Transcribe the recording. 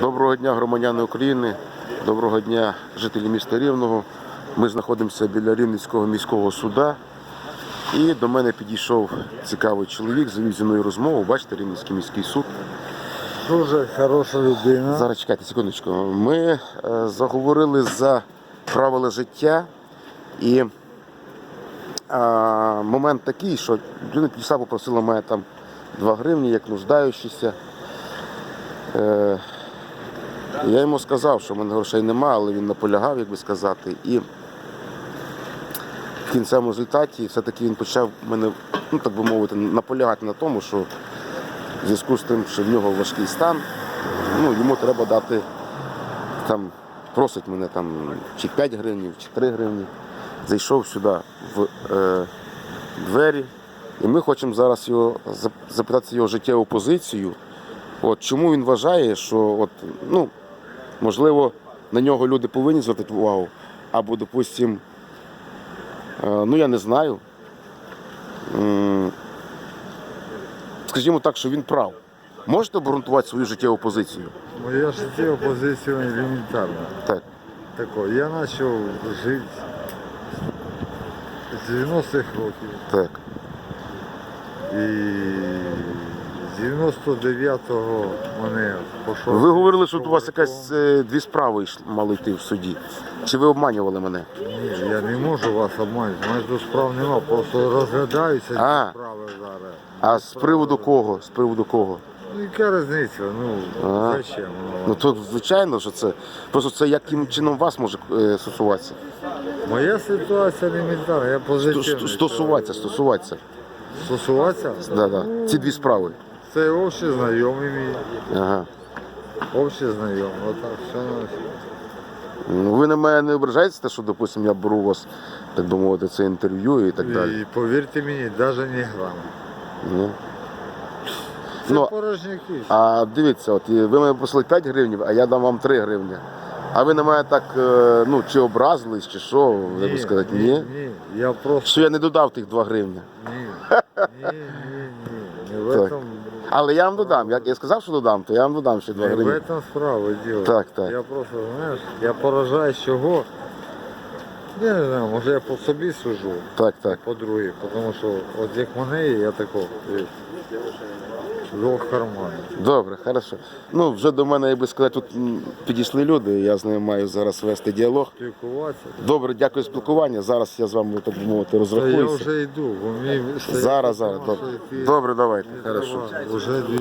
Доброго дня, громадяни України. Доброго дня, жителі міста Рівного. Ми знаходимося біля Рівненського міського суда. І до мене підійшов цікавий чоловік, завів зі мною розмову. Бачите, Рівненський міський суд. Дуже хороша людина. Зараз чекайте секундочку. Ми е, заговорили за правила життя і е, момент такий, що людина підійшла, попросила мене там 2 гривні, як нуждаючийся. Е, я йому сказав, що в мене грошей немає, але він наполягав, як би сказати. І в кінцевому результаті все-таки він почав мене, ну так би мовити, наполягати на тому, що в зв'язку з тим, що в нього важкий стан, ну, йому треба дати там, просить мене там чи 5 гривень, чи 3 гривні. Зайшов сюди в е, двері, і ми хочемо зараз його запитати його життєву позицію. От, чому він вважає, що от, ну, можливо, на нього люди повинні звертати увагу, або, допустим, е, ну я не знаю. Скажімо так, що він прав. Можете обґрунтувати свою життєву позицію? Моя життєва позиція елементарна. Так. Тако, я почав жити з 90-х років. Так. І 99-го мене пішов. Ви говорили, що у вас якась е, дві справи йш- мали йти в суді. Чи ви обманювали мене? Ні, я не можу вас обманути. У мене тут справ нема, просто розглядаються А. ці справи зараз. А з приводу кого? З приводу кого? Ну яка різниця? Ну А. зачем? Ну то звичайно, що це. Просто це яким чином вас може е, стосуватися? Моя ситуація елементарна, я Сто- позитивний. сто- Стосуватися, стосуватися. Стосуватися? Да, да. Ці дві справи. Це общі знайомі мій. Ага. Общі знайомі. Отак, все на. Ну, ви на мене не ображаєтесь, те, що, допустим, я беру у вас, так би мовити, це інтерв'ю і так далі. І повірте мені, навіть не грам. Ні. Це Ну, порожняки. А дивіться, от і ви мене просили 5 гривень, а я дам вам 3 гривні. А ви на мене так, е, ну, чи образились, чи що, як би сказати, ні? ні, я просто Що я не додав тих 2 гривні. ні. Ні, ні, ні. Не в Так. этом, Але я вам додам. Як я сказав, що додам, то я вам додам ще 2 гривні. в этом справа діло. Так, так. Я просто, знаєш, я поражаюсь чого. Я не знаю, може я по собі сужу, Так, так. по-друге, тому що от як мене є, я тако, е, двох карманів. Добре, хорошо. Ну, вже до мене, я би сказати, тут м, підійшли люди, я з ними маю зараз вести діалог. Спілкуватися. Добре, дякую за спілкування. Зараз я з вами, так би мовити, Та я розрахуюся. вже йду, бо мені Зараз, зараз. Добре, добре давайте. Хорошо. Вже дві